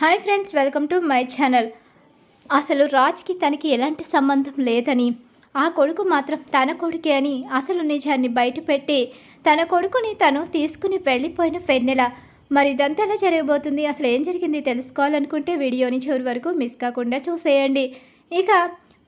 Hi friends welcome to my channel. అసలు రాజ్కి తనకి ఎలాంటి సంబంధం లేదని ఆ కొడుకు మాత్రం తన కొడుకే అని అసలు నిజాన్ని బయటపెట్టి తన కొడుకుని తను తీసుకుని వెళ్ళిపోయిన పెన్నెల మరి ఇదంతా ఎలా జరగబోతుంది? అసలు ఏం జరిగింది? తెలుసుకోవాలనుకుంటే వీడియోని చివరి వరకు మిస్ కాకుండా చూసేయండి. ఇక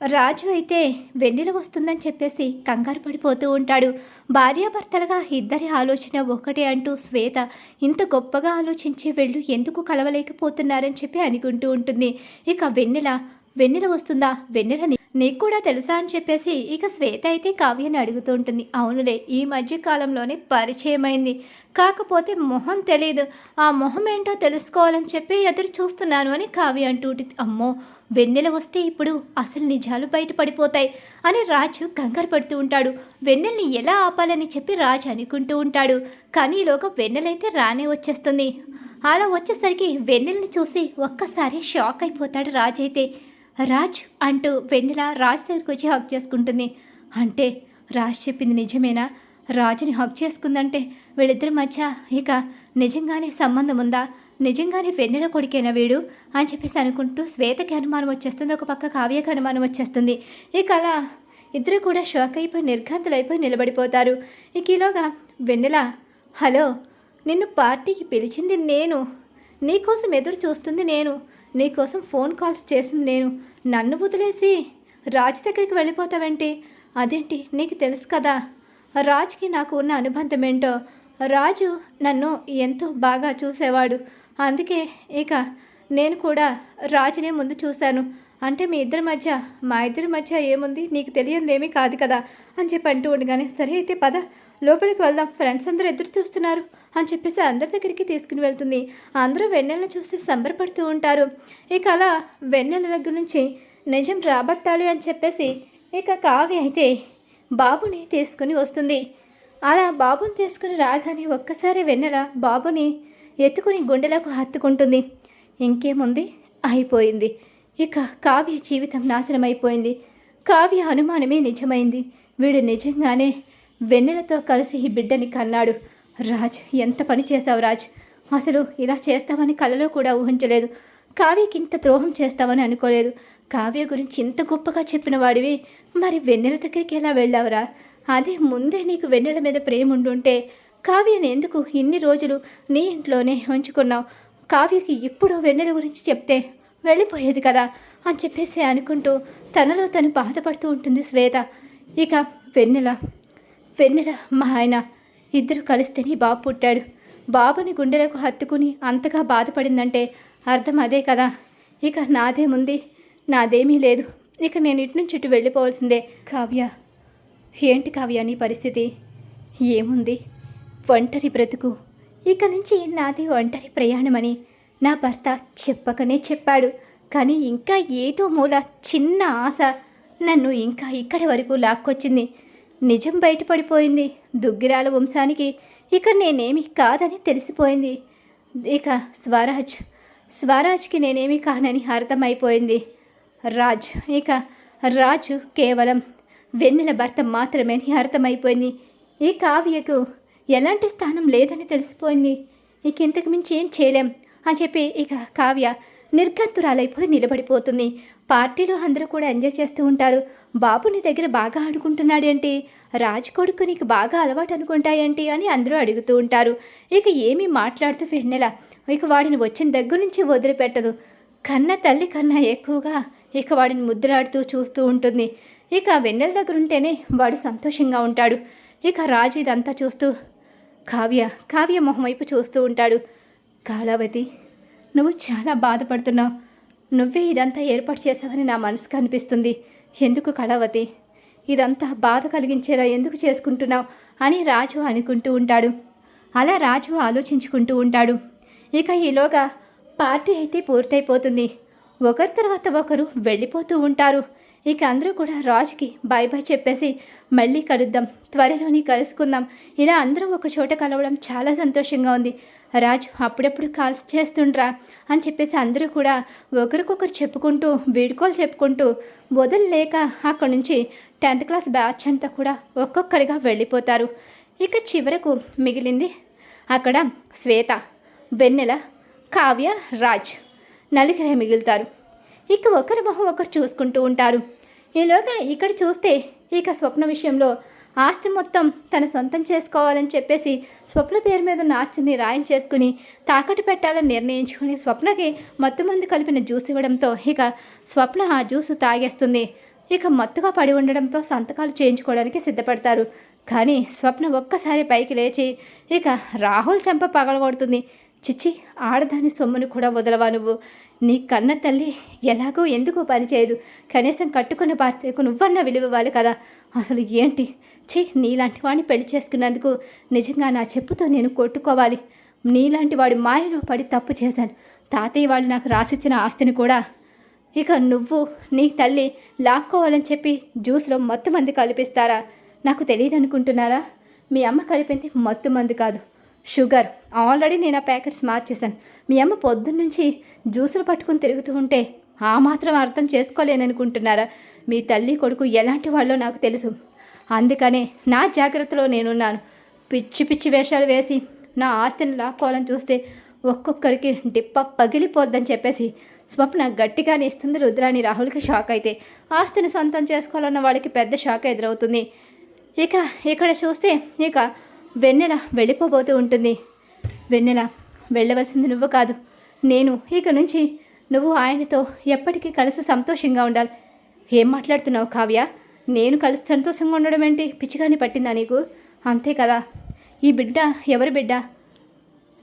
రాజు అయితే వెన్నెల వస్తుందని చెప్పేసి కంగారు పడిపోతూ ఉంటాడు. భార్యాభర్తలుగా ఇద్దరి ఆలోచన ఒకటే అంటూ శ్వేత ఇంత గొప్పగా ఆలోచించి వెళ్ళు ఎందుకు కలవలేకపోతున్నారని చెప్పి అనుకుంటూ ఉంటుంది. ఇక వెన్నెల వెన్నెల వస్తుందా? వెన్నెలని నీకు కూడా తెలుసా అని చెప్పేసి ఇక శ్వేత అయితే కావ్యని అడుగుతూ ఉంటుంది అవునులే ఈ మధ్య కాలంలోనే పరిచయమైంది. కాకపోతే మొహం తెలియదు ఆ మొహం ఏంటో తెలుసుకోవాలని చెప్పి ఎదురు చూస్తున్నాను అని కావ్య అంటూ అమ్మో వెన్నెల వస్తే ఇప్పుడు అసలు నిజాలు బయటపడిపోతాయి అని రాజు కంగారు పడుతూ ఉంటాడు. వెన్నెల్ని ఎలా ఆపాలని చెప్పి రాజు అనుకుంటూ ఉంటాడు. కానీ ఈలోగా వెన్నెలైతే రానే వచ్చేస్తుంది. అలా వచ్చేసరికి వెన్నెల్ని చూసి ఒక్కసారి షాక్ అయిపోతాడు రాజు అయితే రాజ్ అంటూ వెన్నెల రాజ్ దగ్గరికి వచ్చి హక్ చేసుకుంటుంది. అంటే రాజ్ చెప్పింది నిజమేనా? రాజుని హక్ చేసుకుందంటే వీళ్ళిద్దరి మధ్య ఇక నిజంగానే సంబంధం ఉందా? నిజంగానే వెన్నెల కొడుకేనా వీడు? అని చెప్పేసి అనుకుంటూ శ్వేతకి అనుమానం వచ్చేస్తుంది. ఒక పక్క కావ్యకి అనుమానం వచ్చేస్తుంది. ఇక అలా ఇద్దరు కూడా షాక్ అయిపోయి నిర్ఘాంతులైపోయి నిలబడిపోతారు. ఇక ఈలోగా వెన్నెల హలో నిన్ను పార్టీకి పిలిచింది నేను. నీకోసం ఎదురు చూస్తుంది నేను. నీకోసం ఫోన్ కాల్స్ చేసింది నేను. నన్ను వదిలేసి రాజు దగ్గరికి వెళ్ళిపోతావేంటి? అదేంటి? నీకు తెలుసు కదా. రాజుకి నాకు ఉన్న అనుబంధం ఏంటో రాజు నన్ను ఎంతో బాగా చూసేవాడు. అందుకే ఇక నేను కూడా రాజునే ముందు చూశాను. అంటే మీ ఇద్దరి మధ్య మా ఇద్దరి మధ్య ఏముంది? నీకు తెలియందేమీ కాదు కదా అని చెప్పి అంటూ ఉండగానే సరే అయితే పద. లోపలికి వెళ్దాం. ఫ్రెండ్స్ అందరూ ఎదురు చూస్తున్నారు అని చెప్పేసి అందరి దగ్గరికి తీసుకుని వెళ్తుంది. అందరూ వెన్నెలను చూసి సంబరపడుతూ ఉంటారు. ఇక అలా వెన్నెల దగ్గర నుంచి నిజం రాబట్టాలి అని చెప్పేసి ఇక కావ్య అయితే బాబుని తీసుకుని వస్తుంది. అలా బాబుని తీసుకుని రాగానే ఒక్కసారి వెన్నెల బాబుని ఎత్తుకుని గుండెలకు హత్తుకుంటుంది. ఇంకేముంది? అయిపోయింది. ఇక కావ్య జీవితం నాశనం అయిపోయింది కావ్య అనుమానమే నిజమైంది. వీడు నిజంగానే వెన్నెలతో కలిసి ఈ బిడ్డని కన్నాడు. రాజ్ ఎంత పని చేస్తావు రాజ్? అసలు ఇలా చేస్తావని కలలో కూడా ఊహించలేదు. కావ్యకి ఇంత ద్రోహం చేస్తావని అనుకోలేదు. కావ్య గురించి ఇంత గొప్పగా చెప్పిన వాడివి. మరి వెన్నెల దగ్గరికి ఎలా వెళ్ళావురా? అదే ముందే నీకు వెన్నెల మీద ప్రేమ ఉండుంటే కావ్యని ఎందుకు ఇన్ని రోజులు నీ ఇంట్లోనే ఉంచుకున్నావు? కావ్యకి ఇప్పుడు వెన్నెల గురించి చెప్తే వెళ్ళిపోయేది కదా అని చెప్పేసి అనుకుంటూ తనలో తను బాధపడుతూ ఉంటుంది శ్వేత. ఇక వెన్నెల వెన్నెల మా ఆయన. ఇద్దరు కలిస్తేనే బాబు పుట్టాడు. బాబుని గుండెలకు హత్తుకుని అంతగా బాధపడిందంటే అర్థం అదే కదా. ఇక నాదేముంది? నాదేమీ లేదు. ఇక నేను ఇటు నుంచి ఇటు వెళ్ళిపోవాల్సిందే. కావ్య. ఏంటి కావ్య నీ పరిస్థితి? ఏముంది? ఒంటరి బ్రతుకు. ఇక నుంచి నాది ఒంటరి ప్రయాణమని నా భర్త చెప్పకనే చెప్పాడు. కానీ ఇంకా ఏదో మూల చిన్న ఆశ నన్ను ఇంకా ఇక్కడి వరకు లాక్కొచ్చింది. నిజం బయటపడిపోయింది. దుగ్గిరాల వంశానికి ఇక నేనేమి కాదని తెలిసిపోయింది. ఇక స్వరాజ్ స్వరాజ్కి నేనేమి కానని అర్థమైపోయింది. రాజ్ ఇక రాజు కేవలం వెన్నెల భర్త మాత్రమే అని అర్థమైపోయింది. ఈ కావ్యకు ఎలాంటి స్థానం లేదని తెలిసిపోయింది. ఇక ఇంతకు మించి ఏం చేయలేం అని చెప్పి ఇక కావ్య నిర్గంతురాలైపోయి నిలబడిపోతుంది. పార్టీలో అందరూ కూడా ఎంజాయ్ చేస్తూ ఉంటారు. బాబు నీ దగ్గర బాగా ఆడుకుంటున్నాడేంటి? రాజ్ కొడుకు నీకు బాగా అలవాటు అనుకుంటాయేంటి అని అందరూ అడుగుతూ ఉంటారు. ఇక ఏమీ మాట్లాడుతూ వెన్నెల. ఇక వాడిని వచ్చిన దగ్గర నుంచి వదిలిపెట్టదు. కన్న తల్లి కన్నా ఎక్కువగా ఇక వాడిని ముద్దులాడుతూ చూస్తూ ఉంటుంది. ఇక వెన్నెల దగ్గర ఉంటేనే వాడు సంతోషంగా ఉంటాడు. ఇక రాజు ఇదంతా చూస్తూ కావ్య కావ్య మొహం వైపు చూస్తూ ఉంటాడు. కాళావతి నువ్వు చాలా బాధపడుతున్నావు. నువ్వే ఇదంతా ఏర్పాటు చేసావని నా మనసుకు అనిపిస్తుంది. ఎందుకు కళావతి? ఇదంతా బాధ కలిగించేలా ఎందుకు చేసుకుంటున్నావు అని రాజు అనుకుంటూ ఉంటాడు. అలా రాజు ఆలోచించుకుంటూ ఉంటాడు. ఇక ఈలోగా పార్టీ అయితే పూర్తయిపోతుంది. ఒకరి తర్వాత ఒకరు వెళ్ళిపోతూ ఉంటారు. ఇక అందరూ కూడా రాజుకి బాయ్ బాయ్ చెప్పేసి మళ్ళీ కలుద్దాం త్వరలోని కలుసుకుందాం. ఇలా అందరూ ఒక చోట కలవడం చాలా సంతోషంగా ఉంది. రాజు అప్పుడప్పుడు కాల్స్ చేస్తుండ్రా అని చెప్పేసి అందరూ కూడా ఒకరికొకరు చెప్పుకుంటూ వీడుకోలు చెప్పుకుంటూ వదలలేక అక్కడి నుంచి టెన్త్ క్లాస్ బ్యాచ్ అంతా కూడా ఒక్కొక్కరిగా వెళ్ళిపోతారు. ఇక చివరకు మిగిలింది అక్కడ శ్వేత వెన్నెల కావ్య రాజ్ నలుగురే మిగులుతారు. ఇక ఒకరి మొహం ఒకరు చూసుకుంటూ ఉంటారు. ఈలోగా ఇక్కడ చూస్తే ఇక స్వప్న విషయంలో ఆస్తి మొత్తం తన సొంతం చేసుకోవాలని చెప్పేసి స్వప్న పేరు మీద ఉన్న ఆస్తిని రాయం చేసుకుని తాకట్టు పెట్టాలని నిర్ణయించుకుని స్వప్నకి మత్తు మందు కలిపిన జ్యూస్ ఇవ్వడంతో ఇక స్వప్న ఆ జ్యూస్ తాగేస్తుంది. ఇక మత్తుగా పడి ఉండడంతో సంతకాలు చేయించుకోవడానికి సిద్ధపడతారు. కానీ స్వప్న ఒక్కసారి పైకి లేచి ఇక రాహుల్ చెంప పగలగొడుతుంది. చిచ్చి ఆడదాని సొమ్మును కూడా వదలవా నువ్వు? నీ కన్న తల్లి ఎలాగో ఎందుకో పని చేయదు. కనీసం కట్టుకున్న భార్యకు నువ్వన్న విలువ ఇవ్వాలి కదా. అసలు ఏంటి? ఛీ నీలాంటి వాడిని పెళ్ళి చేసుకున్నందుకు నిజంగా నా చెప్పుతో నేను కొట్టుకోవాలి. నీలాంటి వాడి మాయలో పడి తప్పు చేశాను. తాతయ్య వాళ్ళు నాకు రాసిచ్చిన ఆస్తిని కూడా. ఇక నువ్వు నీ తల్లి లాక్కోవాలని చెప్పి జ్యూస్లో మత్తు మంది కలిపిస్తారా? నాకు తెలియదు అనుకుంటున్నారా మీ అమ్మ కలిపింది మత్తు మంది కాదు. షుగర్. ఆల్రెడీ నేను ఆ ప్యాకెట్స్ మార్చేశాను. మీ అమ్మ పొద్దున్నుంచి జ్యూసులు పట్టుకుని తిరుగుతూ ఉంటే ఆ మాత్రం అర్థం చేసుకోలేననుకుంటున్నారా? మీ తల్లి కొడుకు ఎలాంటి వాళ్ళో నాకు తెలుసు. అందుకనే నా జాగ్రత్తలో నేనున్నాను. పిచ్చి పిచ్చి వేషాలు వేసి నా ఆస్తిని లాక్కోవాలని చూస్తే ఒక్కొక్కరికి డిప్ప పగిలిపోద్దని చెప్పేసి స్వప్న గట్టిగానే ఇస్తుంది రుద్రాని రాహుల్కి షాక్ అయితే. ఆస్తిని సొంతం చేసుకోవాలన్న వాళ్ళకి పెద్ద షాక్ ఎదురవుతుంది. ఇక ఇక్కడ చూస్తే ఇక వెన్నెల వెళ్ళిపోబోతూ ఉంటుంది. వెన్నెల వెళ్ళవలసింది నువ్వు కాదు. నేను ఇక నుంచి నువ్వు ఆయనతో ఎప్పటికీ కలిసి సంతోషంగా ఉండాలి. ఏం మాట్లాడుతున్నావు కావ్య? నేను కలిసి సంతోషంగా ఉండడం ఏంటి? పిచ్చిగాని పట్టిందా నీకు? అంతే కదా. ఈ బిడ్డ ఎవరి బిడ్డ?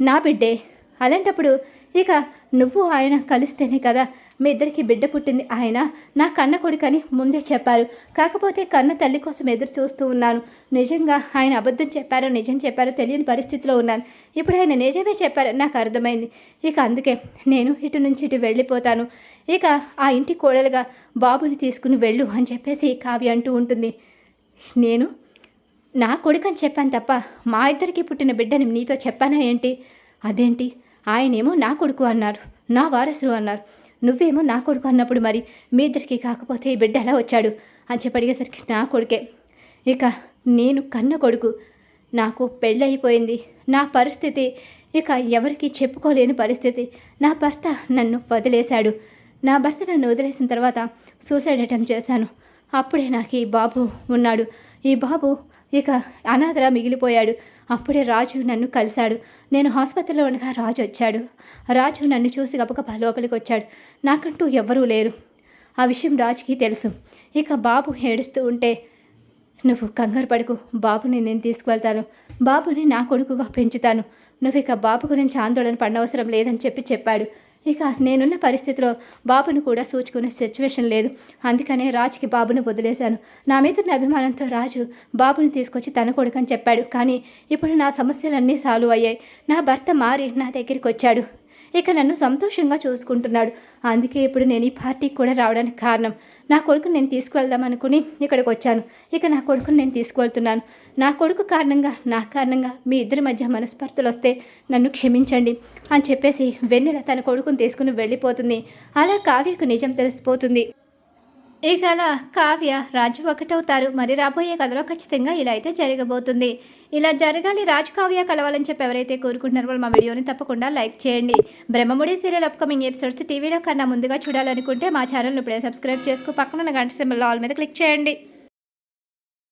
నా బిడ్డే. అలాంటప్పుడు ఇక నువ్వు ఆయన కలిస్తేనే కదా మీ ఇద్దరికి బిడ్డ పుట్టింది ఆయన. నా కన్న కొడుకని ముందే చెప్పారు. కాకపోతే కన్న తల్లి కోసం ఎదురు చూస్తూ ఉన్నాను. నిజంగా ఆయన అబద్ధం చెప్పారో నిజం చెప్పారో తెలియని పరిస్థితిలో ఉన్నాను. ఇప్పుడు ఆయన నిజమే చెప్పారు నాకు అర్థమైంది. ఇక అందుకే నేను ఇటు నుంచి ఇటు వెళ్ళిపోతాను. ఇక ఆ ఇంటి కోడలుగా బాబుని తీసుకుని వెళ్ళు అని చెప్పేసి కావ్య అంటూ ఉంటుంది. నేను నా కొడుకని చెప్పాను తప్ప మా ఇద్దరికి పుట్టిన బిడ్డని నీతో చెప్పానా ఏంటి? అదేంటి? ఆయనేమో నా కొడుకు అన్నారు. నా వారసులు అన్నారు. నువ్వేమో నా కొడుకు అన్నప్పుడు మరి మీ ఇద్దరికి కాకపోతే ఈ బిడ్డ ఎలా వచ్చాడు అని చెప్పి అడిగేసరికి నా కొడుకే. ఇక నేను కన్న కొడుకు. నాకు పెళ్ళైపోయింది నా పరిస్థితి ఇక ఎవరికి చెప్పుకోలేని పరిస్థితి. నా భర్త నన్ను వదిలేశాడు. నా భర్త నన్ను వదిలేసిన తర్వాత సూసైడ్ అటెంప్ట్ చేశాను. అప్పుడే నాకు ఈ బాబు ఉన్నాడు. ఈ బాబు ఇక అనాథరా మిగిలిపోయాడు. అప్పుడే రాజు నన్ను కలిశాడు. నేను హాస్పిటల్లో ఉండగా రాజు వచ్చాడు. రాజు నన్ను చూసి గబగబా లోపలికి వచ్చాడు. నాకంటూ ఎవ్వరూ లేరు. ఆ విషయం రాజుకి తెలుసు. ఇక బాబు ఏడుస్తూ ఉంటే నువ్వు కంగారు పడుకు. బాబుని నేను తీసుకువెళ్తాను. బాబుని నా కొడుకుగా పెంచుతాను. నువ్వు ఇక బాబు గురించి ఆందోళన పడనవసరం లేదని చెప్పి చెప్పాడు. ఇక నేనున్న పరిస్థితిలో బాబును కూడా సూచుకునే సిచ్యువేషన్ లేదు. అందుకనే రాజుకి బాబును వదిలేశాను. నా మీద ఉన్న అభిమానంతో రాజు బాబుని తీసుకొచ్చి తన కొడుకని చెప్పాడు. కానీ ఇప్పుడు నా సమస్యలన్నీ సాల్వ్ అయ్యాయి. నా భర్త మారి నా దగ్గరికి వచ్చాడు. ఇక నన్ను సంతోషంగా చూసుకుంటున్నాడు. అందుకే ఇప్పుడు నేను ఈ పార్టీకి కూడా రావడానికి కారణం. నా కొడుకుని నేను తీసుకువెళ్దాం అనుకుని ఇక్కడికి వచ్చాను. ఇక నా కొడుకుని నేను తీసుకువెళ్తున్నాను. నా కొడుకు కారణంగా నా కారణంగా మీ ఇద్దరి మధ్య మనస్పర్ధలు వస్తే నన్ను క్షమించండి అని చెప్పేసి వెన్నెల తన కొడుకుని తీసుకుని వెళ్ళిపోతుంది. అలా కావ్యకు నిజం తెలిసిపోతుంది. ఇక అలా కావ్య రాజు ఒకటవుతారు. మరి రాబోయే కథలో ఖచ్చితంగా ఇలా అయితే జరగబోతుంది. ఇలా జరగాలి రాజు కావ్య కలవాలని చెప్పి ఎవరైతే కోరుకుంటున్నారో వాళ్ళు మా వీడియోని తప్పకుండా లైక్ చేయండి. బ్రహ్మముడి సీరియల్ అప్కమింగ్ ఎపిసోడ్స్ టీవీలో కన్నా ముందుగా చూడాలనుకుంటే మా ఛానల్ని ఇప్పుడే సబ్స్క్రైబ్ చేసుకో. పక్కన గంట సింబల్ ఆల్ మీద క్లిక్ చేయండి.